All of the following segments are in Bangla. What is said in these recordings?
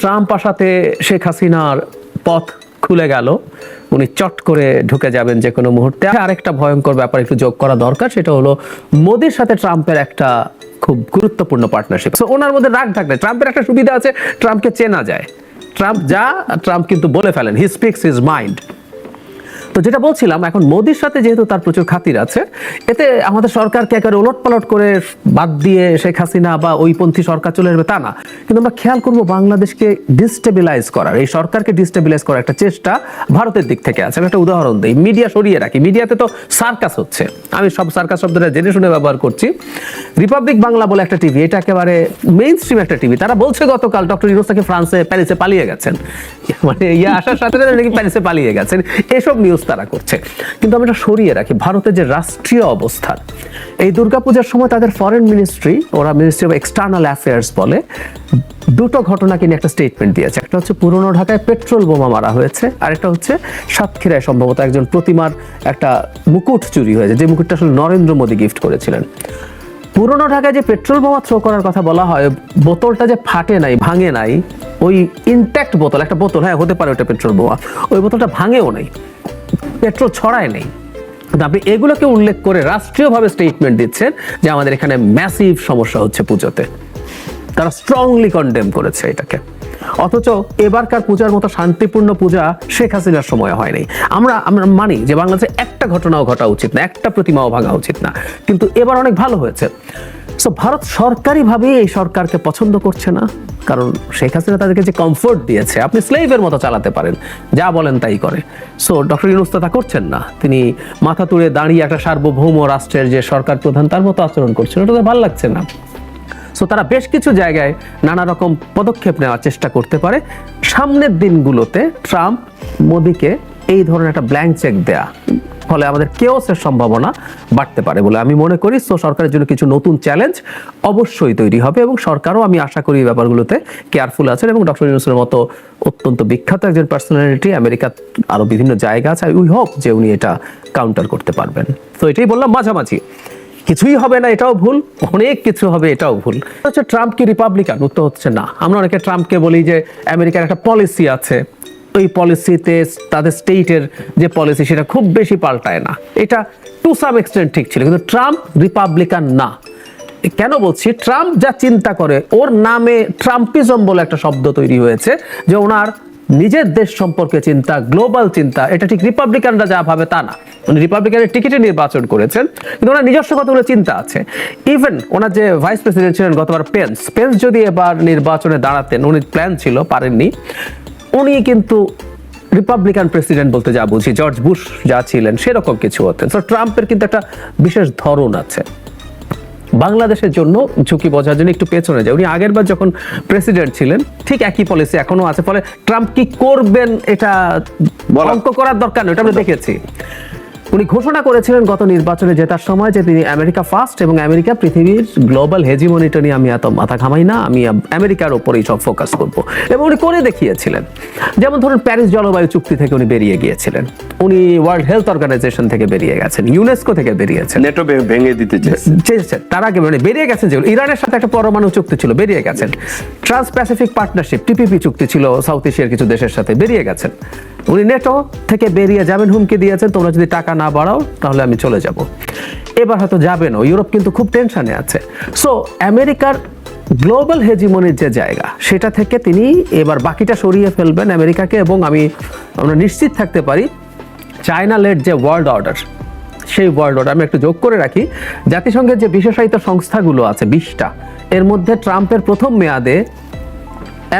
ট্রাম্প আসাতে শেখ হাসিনার পথ খুলে গেল। উনি চট করে ঢুকে যাবেন যে কোনো মুহূর্তে। আরেকটা ভয়ঙ্কর ব্যাপার একটু যোগ করা দরকার, সেটা হলো মোদির সাথে ট্রাম্পের একটা খুব গুরুত্বপূর্ণ পার্টনারশিপ সো ওনার মধ্যে রাগ থাকলে, ট্রাম্পের একটা সুবিধা আছে, ট্রাম্পকে চেনা যায়। ট্রাম্প যা, ট্রাম্প কিন্তু বলে ফেলেন হি স্পিক্স হিজ মাইন্ড তো যেটা বলছিলাম, এখন মোদির সাথে যেহেতু তার প্রচুর খাতির আছে, এতে আমাদের সরকারকে একেবারে ওলট পালট করে বাদ দিয়ে শেখ হাসিনা বা ওইপন্থী সরকার চলে আসবে তা না। কিন্তু আমরা খেয়াল করব বাংলাদেশকে ডিস্টেবিলাইজ করার, এই সরকারকে ডিস্টেবিলাইজ করার একটা চেষ্টা ভারতের দিক থেকে আছে। আমি একটা উদাহরণ দিই, মিডিয়া সরিয়ে রাখি। মিডিয়াতে তো সার্কাস হচ্ছে। আমি সব সার্কাস শব্দটা জেনে শুনে ব্যবহার করছি। রিপাবলিক বাংলা বলে একটা টিভি, এটা একেবারে মেইন স্ট্রিম একটা টিভি। তারা বলছে গতকাল ডক্টর ইউনুস ফ্রান্সে প্যারিসে পালিয়ে গেছেন। মানে ইয়ে আসার সাথে সাথে নাকি প্যারিসে পালিয়ে গেছেন। এসব নিউজ তারা করছে। কিন্তু আমি এটা সরিয়ে রাখি, ভারতের যে রাষ্ট্রীয় অবস্থান, এই দুর্গাপূজার সময় তাদের ফরেন মিনিস্ট্রি ওরা মিনিস্ট্রি অফ এক্সটার্নাল অ্যাফেয়ার্স বলে, দুটো ঘটনাকে নিয়ে একটা স্টেটমেন্ট দিয়েছে। একটা হচ্ছে পুরনো ঢাকায় পেট্রোল বোমা মারা হয়েছে, আর একটা হচ্ছে সাতক্ষীরায় সম্ভবত একজন প্রতিমার একটা মুকুট চুরি হয়েছে, যে মুকুটটা আসলে নরেন্দ্র মোদী গিফট করেছিলেন। পুরনো ঢাকায় যে পেট্রোল বোমা থ্রো করার কথা বলা হয়, বোতলটা যে ফাটে নাই, ভাঙে নাই, ওই ইনট্যাক্ট বোতল, একটা বোতল হ্যাঁ হতে পারে ওটা পেট্রোল বোমা, ওই বোতলটা ভাঙেও নাই। পেট্রোল ছড়ায় নেই। আপনি এগুলোকে উল্লেখ করে রাষ্ট্রীয়ভাবে স্টেটমেন্ট দিচ্ছেন যে আমাদের এখানে ম্যাসিভ সমস্যা হচ্ছে পুজোতে। তারা স্ট্রংলি কন্ডেম করেছে এটাকে। অথচ এবারকার পূজার মতো শান্তিপূর্ণ পূজা শেখ হাসিনার সময় হয়নি। আমরা আমরা মানি যে বাংলাদেশে একটা ঘটনাও ঘটা উচিত না, একটা প্রতিমাও ভাঙা উচিত না। কিন্তু এবার অনেক ভালো হয়েছে। সো ভারত সরকারিভাবে এই সরকারকে পছন্দ করছে না। কারণ শেখ হাসিনা তাদেরকে যে কমফোর্ট দিয়েছে, আপনি স্লেভের মতো চালাতে পারেন, যা বলেন তাই করে। সো ডক্টর ইউনুস তো করছেন না। তিনি মাথা তুলে দাঁড়িয়ে একটা সার্বভৌম রাষ্ট্রের যে সরকার প্রধান, তার মতো আচরণ করছেন। ওটা ভালো লাগছে না। সো তারা বেশ কিছু জায়গায় নানা রকম পদক্ষেপ নেওয়ার চেষ্টা করতে পারে। সামনের দিনগুলোতে ট্রাম্প, মোদিকে এই ধরনের একটা ব্ল্যাঙ্ক চেক দেয়া। ফলে আমাদের কেওসের সম্ভাবনা বাড়তে পারে বলে আমি মনে করি। সো সরকারের জন্য কিছু নতুন চ্যালেঞ্জ অবশ্যই তৈরি হবে এবং সরকারও আমি আশা করি এই ব্যাপারগুলোতে কেয়ারফুল আছেন এবং ডক্টর ইউনুসের মতো অত্যন্ত বিখ্যাত একজন পার্সোনালিটি আমেরিকা আরও বিভিন্ন জায়গা আছে। উই হোপ যে উনি এটা কাউন্টার করতে পারবেন। তো এটাই বললাম মাঝামাঝি। কিছুই হবে না, এটাও ভুল। অনেক কিছু হবে, এটাও ভুল। হচ্ছে ট্রাম্প কি রিপাবলিকান উত্তর হচ্ছে না। আমরা অনেকে ট্রাম্পকে বলি যে, আমেরিকার একটা পলিসি আছে। ওই পলিসিতে তাদের স্টেটের যে পলিসি সেটা খুব বেশি পাল্টায় না। এটা টু সাম এক্সটেন্ট ঠিক ছিল, কিন্তু ট্রাম্প রিপাবলিকান না। কেন বলছি? ট্রাম্প যা চিন্তা করে, ওর নামে ট্রাম্পিজম বলে একটা শব্দ তৈরি হয়েছে, যে ওনার নিজের দেশ সম্পর্কে চিন্তা গ্লোবাল চিন্তা, এটা ঠিক রিপাবলিকানরা যা ভাবে তা না। উনি রিপাবলিকানের টিকিটে নির্বাচন করেছেন, কিন্তু ওনার নিজস্ব কতগুলো চিন্তা আছে। ইভেন ওনার যে ভাইস প্রেসিডেন্ট ছিলেন গতবার পেন্স পেন্স যদি এবার নির্বাচনে দাঁড়াতেন, উনি প্ল্যান ছিল, পারেননি। উনি কিন্তু রিপাবলিকান প্রেসিডেন্ট বলতে যা বুঝি জর্জ বুশ যা ছিলেন সেরকম কিছু হতেন। তো ট্রাম্পের কিন্তু একটা বিশেষ ধরন আছে। বাংলাদেশের জন্য ঝুঁকি বোঝার জন্য একটু পেছনে যায়। উনি আগের বার যখন প্রেসিডেন্ট ছিলেন ঠিক একই পলিসি এখনও আছে। ফলে ট্রাম্প কি করবেন এটা বলা- অঙ্ক করার দরকার নেই এটা আমরা দেখেছি। উনি ঘোষণা করেছিলেন গত নির্বাচনে জেতার সময় যে তিনি আমেরিকা ফার্স্ট এবং আমেরিকা পৃথিবীর গ্লোবাল হেজিমনিটা নিয়ে আমি এত মাথা ঘামাই না আমি আমেরিকার ওপরেই সব ফোকাস করব। এবং উনি করে দেখিয়েছিলেন। যেমন ধরুন প্যারিস জলবায়ু চুক্তি থেকে উনি বেরিয়ে গিয়েছিলেন। উনি ওয়ার্ল্ড হেলথ অর্গানাইজেশন থেকে বেরিয়ে গেছেন ইউনেস্কো থেকে বেরিয়েছেন নেটো ভেঙে দিতে চেয়েছেন তার আগে মানে বেরিয়ে গেছেন যেগুলো ইরানের সাথে একটা পরমাণু চুক্তি ছিল বেরিয়ে গেছেন। ট্রান্স প্যাসিফিক পার্টনারশিপ টিপিপি চুক্তি ছিল সাউথ এশিয়ার কিছু দেশের সাথে বেরিয়ে গেছেন। উনি নেটো থেকে বেরিয়ে যাবেন হুমকি দিয়েছেন তোমরা যদি টাকা না বাড়াও, তাহলে আমি চলে যাব। এবার হয়তো যাবেনও ইউরোপ কিন্তু খুব টেনশনে আছে। সো আমেরিকার গ্লোবাল হেজিমনির যে জায়গা, সেটা থেকে তিনি এবার বাকিটা সরিয়ে ফেলবেন আমেরিকাকে এবং আমি, আমরা নিশ্চিত থাকতে পারি, চায়না লেট যে ওয়ার্ল্ড অর্ডার সেই ওয়ার্ল্ড অর্ডার আমি একটু যোগ করে রাখি, জাতিসংঘের যে বিশেষায়িত সংস্থাগুলো আছে, বিশটা, এর মধ্যে ট্রাম্পের প্রথম মেয়াদে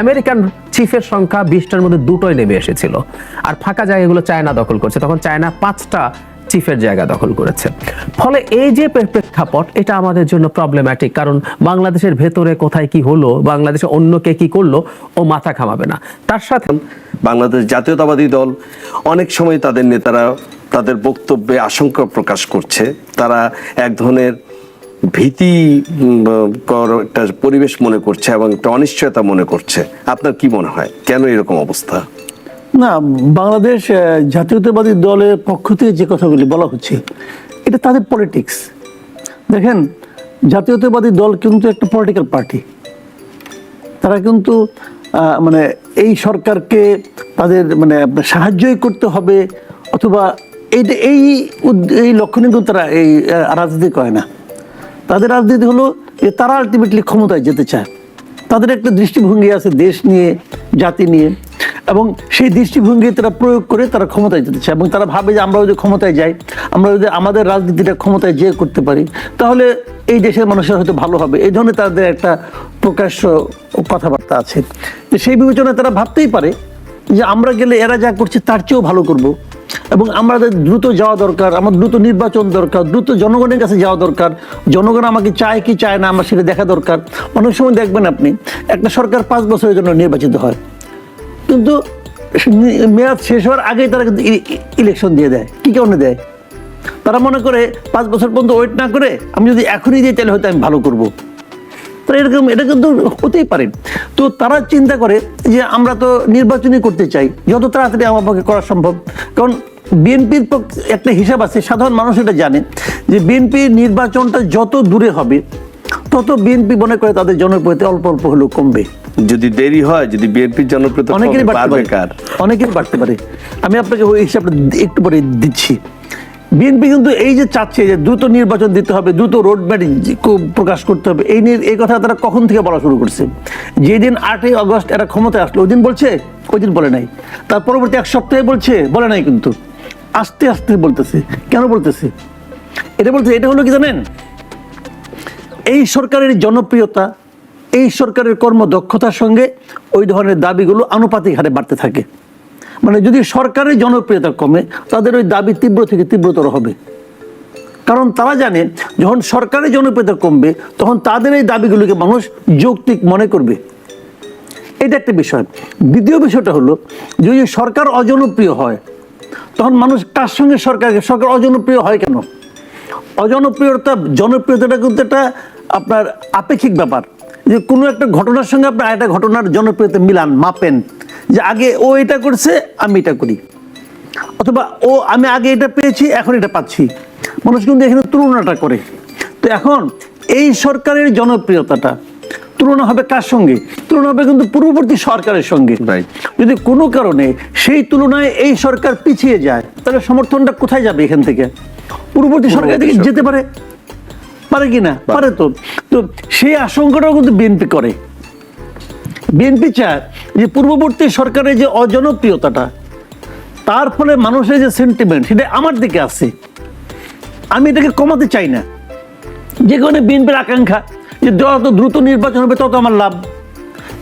আমেরিকান চিফের সংখ্যা বিশটার মধ্যে দুটোই নেমে এসেছিল। আর ফাঁকা জায়গাগুলো চায়না দখল করছে। তখন চায়না পাঁচটা চিফের জায়গা দখল করেছে। ফলে এই যে প্রে- প্রেক্ষাপট, এটা আমাদের জন্য প্রবলেম্যাটিক কারণ বাংলাদেশের ভেতরে কোথায় কি হলো, বাংলাদেশে অন্য কে কি করল, ও মাথা ঘামাবে না। তার সাথে বাংলাদেশ জাতীয়তাবাদী দল, অনেক সময় তাদের নেতারা তাদের বক্তব্যে আশঙ্কা প্রকাশ করছে। তারা এক ধরনের ভীতি একটা পরিবেশ মনে করছে এবং একটা অনিশ্চয়তা মনে করছে। আপনার কি মনে হয়? কেন এরকম অবস্থা? না, বাংলাদেশ জাতীয়তাবাদী দলের পক্ষ থেকে যে কথাগুলি বলা হচ্ছে, এটা তাদের পলিটিক্স দেখেন, জাতীয়তাবাদী দল কিন্তু একটা পলিটিক্যাল পার্টি তারা কিন্তু মানে এই সরকারকে তাদের মানে সাহায্যই করতে হবে, অথবা এই এই লক্ষ্য নিয়ে কিন্তু তারা এই রাজনীতি করে না। তাদের রাজনীতি হলো যে তারা আলটিমেটলি ক্ষমতায় যেতে চায়। তাদের একটা দৃষ্টিভঙ্গি আছে দেশ নিয়ে, জাতি নিয়ে। এবং সেই দৃষ্টিভঙ্গি তারা প্রয়োগ করে তারা ক্ষমতায় যেতে চায়। এবং তারা ভাবে যে আমরা যদি ক্ষমতায় যাই, আমরা যদি আমাদের রাজনীতিটা ক্ষমতায় যেয়ে করতে পারি, তাহলে এই দেশের মানুষের হয়তো ভালো হবে। এই ধরনের তাদের একটা প্রকাশ্য কথাবার্তা আছে। সেই বিবেচনায় তারা ভাবতেই পারে যে আমরা গেলে এরা যা করছে তার চেয়েও ভালো করব। এবং আমাদের দ্রুত যাওয়া দরকার, আমার দ্রুত নির্বাচন দরকার, দ্রুত জনগণের কাছে যাওয়া দরকার। জনগণ আমাকে চায় কি চায় না, আমার সেটা দেখা দরকার। অনেক সময় দেখবেন আপনি, একটা সরকার পাঁচ বছরের জন্য নির্বাচিত হয়। কিন্তু মেয়াদ শেষ হওয়ার আগেই তারা ইলেকশন দিয়ে দেয়। কী কারণে দেয়? তারা মনে করে পাঁচ বছর পর্যন্ত ওয়েট না করে, আমি যদি এখনই দিই তাহলে হয়তো আমি ভালো করব। তো এরকম এটা কিন্তু হতেই পারে। তো তারা চিন্তা করে যে আমরা তো নির্বাচনই করতে চাই, যত তাড়াতাড়ি আমার পক্ষে করা সম্ভব। কারণ বিএনপির একটা হিসাব আছে সাধারণ মানুষ এটা জানে যে বিএনপি নির্বাচনটা যত দূরে হবে তত বিএনপি মনে করে তাদের জনপ্রিয়তা অল্প অল্প হলেও কমবে। যদি দেরি হয় যদি বিএনপির জনপ্রিয়তা অনেকেরই বাড়তে পারে। কার? অনেকেরই বাড়তে পারে। আমি আপনাকে ওই হিসাবটা একটু পরে দিচ্ছি। বিএনপি কিন্তু এই যে চাচ্ছে যে দ্রুত নির্বাচন দিতে হবে দ্রুত রোড ম্যাপ প্রকাশ করতে হবে এই নিয়ে এই কথা তারা কখন থেকে বলা শুরু করছে? যেদিন আটই আগস্ট এরা ক্ষমতায় আসলো ওই দিন বলছে? ওই দিন বলে নাই। তার পরবর্তী এক সপ্তাহে বলছে বলে নাই কিন্তু। আস্তে আস্তে বলতেছে। কেন বলতেছে? এটা বলতে এটা হলো কি জানেন? এই সরকারের জনপ্রিয়তা, এই সরকারের কর্মদক্ষতার সঙ্গে ওই ধরনের দাবিগুলো আনুপাতিক হারে বাড়তে থাকে। মানে যদি সরকারের জনপ্রিয়তা কমে, তাদের ওই দাবি তীব্র থেকে তীব্রতর হবে। কারণ তারা জানে, যখন সরকারের জনপ্রিয়তা কমবে, তখন তাদের এই দাবিগুলোকে মানুষ যৌক্তিক মনে করবে। এটা একটা বিষয়। দ্বিতীয় বিষয়টা হলো, যদি সরকার অজনপ্রিয় হয় তখন মানুষ কার সঙ্গে সরকারকে সরকার অজনপ্রিয় হয় কেন? অজনপ্রিয়তা, জনপ্রিয়তাটা কিন্তু একটা আপনার আপেক্ষিক ব্যাপার। যে কোনো একটা ঘটনার সঙ্গে আপনি আরেকটা ঘটনার জনপ্রিয়তা মিলান, মাপেন। যে আগে ও এটা করছে, আমি এটা করি। অথবা, ও, আমি আগে এটা পেয়েছি, এখন এটা পাচ্ছি। মানুষ কিন্তু এখানে তুলনাটা করে। তো এখন এই সরকারের জনপ্রিয়তাটা তুলনা হবে কার সঙ্গে? তুলনা হবে কিন্তু পূর্ববর্তী সরকারের সঙ্গে. যদি কোনো কারণে সেই তুলনায় এই সরকার পিছিয়ে যায় তাহলে সমর্থনটা কোথায় যাবে এখান থেকে? পূর্ববর্তী সরকার থেকে যেতে পারে। পারে কি না? পারে। তো। তো সেই আশঙ্কাটাও কিন্তু বিএনপি করে। বিএনপি চায় যে পূর্ববর্তী সরকারের যে অজনপ্রিয়তাটা তার ফলে মানুষের যে সেন্টিমেন্ট সেটা আমার দিকে আছে। আমি এটাকে কমাতে চাই না। যে কারণে বিএনপির আকাঙ্ক্ষা। যে যত দ্রুত নির্বাচন হবে, তত আমার লাভ।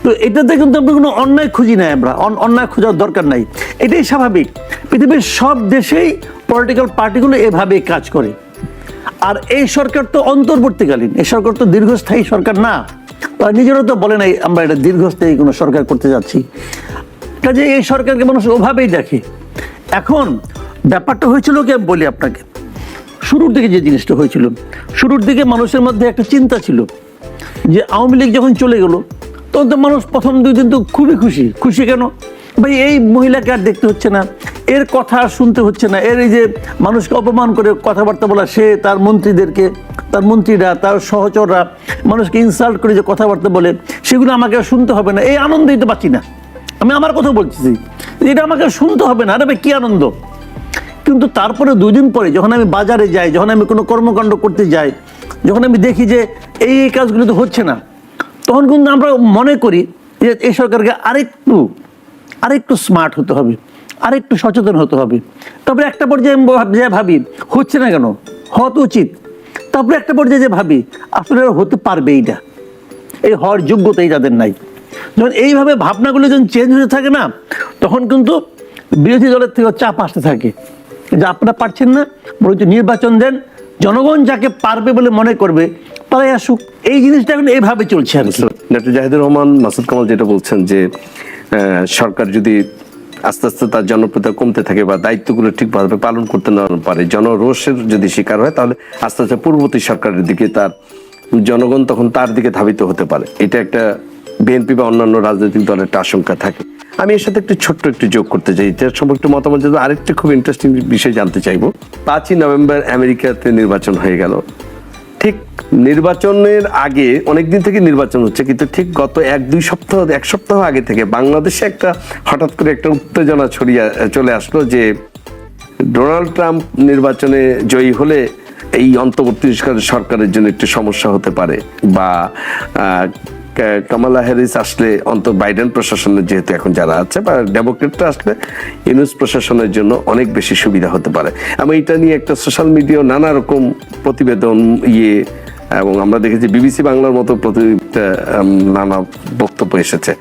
তো এটাতে কিন্তু আমরা কোনো অন্যায় খুঁজি নাই আমরা। অন্যায় খোঁজার দরকার নাই। এটাই স্বাভাবিক। পৃথিবীর সব দেশেই পলিটিক্যাল পার্টিগুলো এভাবেই কাজ করে। আর এই সরকার তো অন্তর্বর্তীকালীন। এই সরকার তো দীর্ঘস্থায়ী সরকার না। তারা নিজেরা তো বলে নাই, আমরা এটা দীর্ঘস্থায়ী কোনো সরকার করতে যাচ্ছি। কাজে এই সরকারকে মানুষ ওভাবেই দেখে। এখন ব্যাপারটা হয়েছিল কি, আমি বলি আপনাকে। শুরুর দিকে যে জিনিসটা হয়েছিল, শুরুর দিকে মানুষের মধ্যে একটা চিন্তা ছিল। যে আওয়ামী লীগ যখন চলে গেল, তখন তো মানুষ প্রথম দুই দিন তো খুবই খুশি। খুশি কেন? ভাই, এই মহিলাকে আর দেখতে হচ্ছে না। এর কথা শুনতে হচ্ছে না। এর এই যে মানুষকে অপমান করে কথাবার্তা বলা, সে তার মন্ত্রীদেরকে, তার মন্ত্রীরা, তার সহচররা মানুষকে ইনসাল্ট করে যে কথাবার্তা বলে, সেগুলো আমাকে শুনতে হবে না। এই আনন্দই তো পাচ্ছি না। আমি আমার কথা বলতেছি। এটা আমাকে শুনতে হবে না। আরে ভাই, কি আনন্দ? কিন্তু তারপরে দুই দিন পরে যখন আমি বাজারে যাই, যখন আমি কোনো কর্মকাণ্ড করতে যাই, যখন আমি দেখি যে এই এই কাজগুলো তো হচ্ছে না, তখন কিন্তু আমরা মনে করি যে এই সরকারকে আরেকটু আরেকটু স্মার্ট হতে হবে, আরেকটু সচেতন হতে হবে। তারপরে একটা পর্যায়ে যে ভাবি, হচ্ছে না কেন? হওয়া উচিত। তারপরে একটা পর্যায়ে যে ভাবি, আসলে হতে পারবে এইটা এই হওয়ার যোগ্যতাই তাদের নাই। যখন এইভাবে ভাবনাগুলো যখন চেঞ্জ হতে থাকে না, তখন কিন্তু বিরোধী দলের থেকে চাপ আসতে থাকে। যে আপনারা পারছেন না, বরঞ্চ নির্বাচন দেন, জনগণ যাকে পারবে বলে মনে করবে, তারাই আসুক। এই জিনিসটা এখন এইভাবে চলছে আর কি। ডক্টর জাহিদুর রহমান, মাসুদ কামাল যেটা বলছেন যে সরকার যদি আস্তে আস্তে তার জনপ্রিয়তা কমতে থাকে বা দায়িত্বগুলো ঠিকভাবে পালন করতে না পারে, জনরোষের যদি শিকার হয়, তাহলে আস্তে আস্তে পূর্ববর্তী সরকারের দিকে তার, জনগণ তখন তার দিকে ধাবিত হতে পারে। এটা একটা বিএনপি বা অন্যান্য রাজনৈতিক দলের একটা আশঙ্কা থাকে। আমি এর সাথে একটু ছোট্ট একটু যোগ করতে চাই এটার সম্পর্কে মতামত জানব। আরেকটা খুব ইন্টারেস্টিং বিষয় জানতে চাইব পাঁচই নভেম্বর আমেরিকাতে নির্বাচন হয়ে গেল ঠিক নির্বাচনের আগে, অনেকদিন থেকে নির্বাচন হচ্ছে, কিন্তু ঠিক গত এক, দুই সপ্তাহ, এক সপ্তাহ আগে থেকে বাংলাদেশে একটা হঠাৎ করে একটা উত্তেজনা ছড়িয়ে, চলে আসলো যে ডোনাল্ড ট্রাম্প নির্বাচনে জয়ী হলে এই অন্তর্বর্তী সরকারের জন্য একটু সমস্যা হতে পারে বা কামালা হ্যারিস আসলে অন্তত বাইডেন প্রশাসনের যেহেতু এখন যারা আছে বা ডেমোক্রেটরা আসলে ইউনুস প্রশাসনের জন্য অনেক বেশি সুবিধা হতে পারে। আমি এটা নিয়ে একটা সোশ্যাল মিডিয়া নানা রকম প্রতিবেদন ইয়ে এবং আমরা দেখেছি বিবিসি বাংলার মতো প্রতি নানা বক্তব্য এসেছে।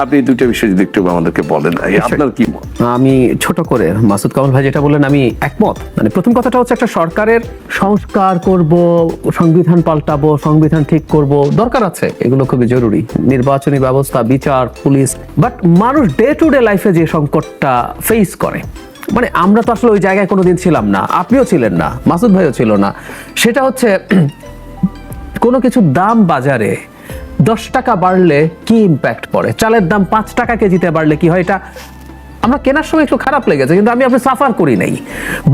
আপনি এই দুটো বিষয় যদি একটু আমাদেরকে বলেন আপনার কি মত? আমি ছোট করে মাসুদ কামাল ভাই যেটা বললেন আমি একমত। মানে প্রথম কথাটা হচ্ছে একটা সরকারের সংস্কার করব সংবিধান পাল্টাবো সংবিধান ঠিক করব দরকার আছে এগুলো খুবই জরুরি। নির্বাচনী ব্যবস্থা বিচার পুলিশ বাট মানুষ ডে টু ডে লাইফে যে সংকটটা ফেস করে মানে আমরা তো আসলে ওই জায়গায় কোনোদিন ছিলাম না আপনিও ছিলেন না মাসুদ ভাইও ছিল না। সেটা হচ্ছে কোনো কিছুর দাম বাজারে দশ টাকা বাড়লে কি ইম্প্যাক্ট পড়ে? চালের দাম পাঁচ টাকা কেজিতে বাড়লে কি হয়? এটা আমরা কেনার সময় একটু খারাপ লেগেছে, কিন্তু আমি আপনি সাফার করি নাই।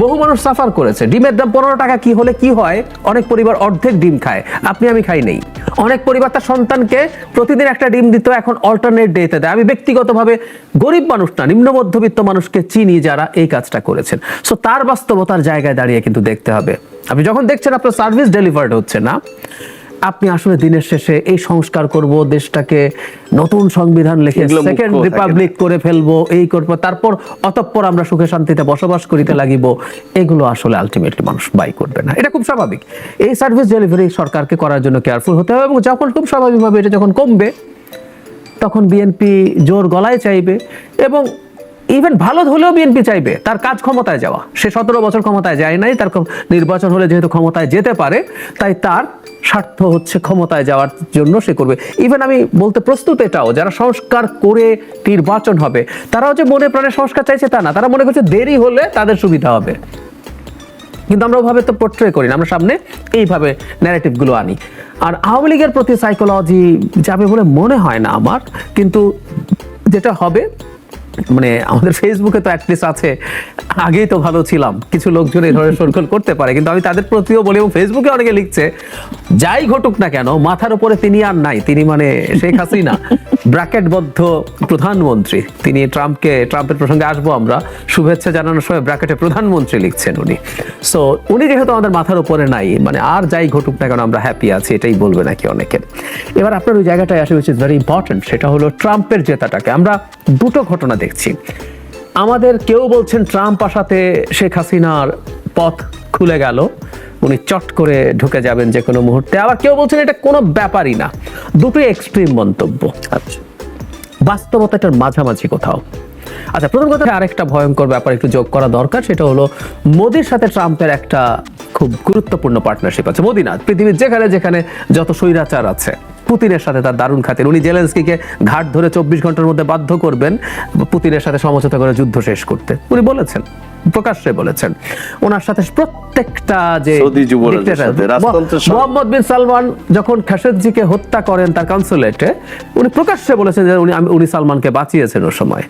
বহু মানুষ সাফার করেছে। ডিমের দাম পনেরো টাকা, কি হলে কি হয়? অনেক পরিবার অর্ধেক ডিম খায়। আপনি, আমি খাই নেই। অনেক পরিবার তার সন্তানকে প্রতিদিন একটা ডিম দিত, এখন অল্টারনেট ডেতে দেয়। আমি ব্যক্তিগতভাবে গরিব মানুষ না, নিম্ন মধ্যবিত্ত মানুষকে চিনি যারা এই কাজটা করেছেন। সো তার বাস্তবতার জায়গায় দাঁড়িয়ে কিন্তু দেখতে হবে। আপনি যখন দেখছেন আপনার সার্ভিস ডেলিভার্ড হচ্ছে না আপনি আসলে দিনের শেষে এই সংস্কার করব দেশটাকে নতুন সংবিধান লিখে সেকেন্ড রিপাবলিক করে ফেলব এই করব তারপর অতঃপর আমরা সুখে শান্তিতে বসবাস করিতে লাগিব। এগুলো আসলে আলটিমেটলি মানুষ বাই করবে না। এটা খুব স্বাভাবিক। এই সার্ভিস ডেলিভারি সরকারকে করার জন্য কেয়ারফুল হতে হবে এবং যখন খুব স্বাভাবিকভাবে এটা যখন কমবে তখন বিএনপি জোর গলায় চাইবে এবং ইভেন ভালো হলেও বিএনপি চাইবে তার কাজ ক্ষমতায় যাওয়া। সে সতেরো বছর ক্ষমতায় যায় নাই তার নির্বাচন হলে যেহেতু ক্ষমতায় যেতে পারে তাই তার স্বার্থ হচ্ছে ক্ষমতায় যাওয়ার জন্য সে করবে। ইভেন আমি বলতে প্রস্তুত এটাও, যারা সংস্কার করে নির্বাচন হবে, তারাও যে মনে প্রাণে সংস্কার চাইছে তা না। তারা মনে করছে দেরি হলে তাদের সুবিধা হবে। কিন্তু আমরা ওভাবে তো পোর্ট্রে করি না, আমরা সামনে এইভাবে ন্যারেটিভগুলো আনি। আর আওয়ামী লীগের প্রতি সাইকোলজি যাবে বলে মনে হয় না আমার, কিন্তু যেটা হবে মানে আমাদের ফেসবুকে তো অ্যাটলিস্ট আছে। আগেই তো ভালো ছিলাম। কিছু লোকজন এই ধরনের সরকল করতে পারে, কিন্তু আমি তাদের প্রতিও বলি এবং ফেসবুকে অনেকে লিখছে, যাই ঘটুক না কেন, মাথার উপরে তিনি আর নাই। তিনি মানে শেখ হাসিনা, ব্র্যাকেটবদ্ধ প্রধানমন্ত্রী। তিনি ট্রাম্পকে, ট্রাম্পের প্রসঙ্গে আসব আমরা। শুভেচ্ছা জানানোর সময় ব্র্যাকেটে প্রধানমন্ত্রী লিখছেন উনি। সো উনি যেহেতু আমাদের মাথার উপরে নাই মানে আর যাই ঘটুক না কেন আমরা হ্যাপি আছি, এটাই বলবে নাকি অনেকে এবার আপনার ওই জায়গাটায় আসে উইচ ভেরি ইম্পর্টেন্ট সেটা হলো ট্রাম্পের জেতাটাকে। আমরা দুটো ঘটনা দেখছি। আমাদের কেউ বলছেন ট্রাম্প আসাতে শেখ হাসিনার পথ খুলে গেল উনি চট করে ঢুকে যাবেন যে কোনো মুহূর্তে। আবার কেউ বলছেন এটা কোনো ব্যাপারই না দুটোই এক্সট্রিম মন্তব্য। আচ্ছা। বাস্তবতাটার মাঝামাঝি কোথাও। আচ্ছা প্রথম কথা আরেকটা ভয়ঙ্কর ব্যাপার একটু যোগ করা দরকার সেটা হলো মোদির সাথে ট্রাম্পের একটা খুব গুরুত্বপূর্ণ পার্টনারশিপ আছে। মোদি না পৃথিবীর যেখানে যেখানে যত স্বৈরাচার আছে। পুতিনের সাথে তার দারুণ খাতির। উনি জেলেন্সকিকে ঘাট ধরে চব্বিশ ঘণ্টার মধ্যে বাধ্য করবেন পুতিনের সাথে সমঝোতা করে যুদ্ধ শেষ করতে। উনি বলেছেন প্রকাশ্যে বলেছেন। ওনার সাথে প্রত্যেকটা যে মোহাম্মদ বিন সালমান যখন খাসেদজিকে হত্যা করেন তার কনসুলেটে উনি প্রকাশ্যে বলেছেন যে উনি উনি সালমানকে বাঁচিয়েছেন ও সময়।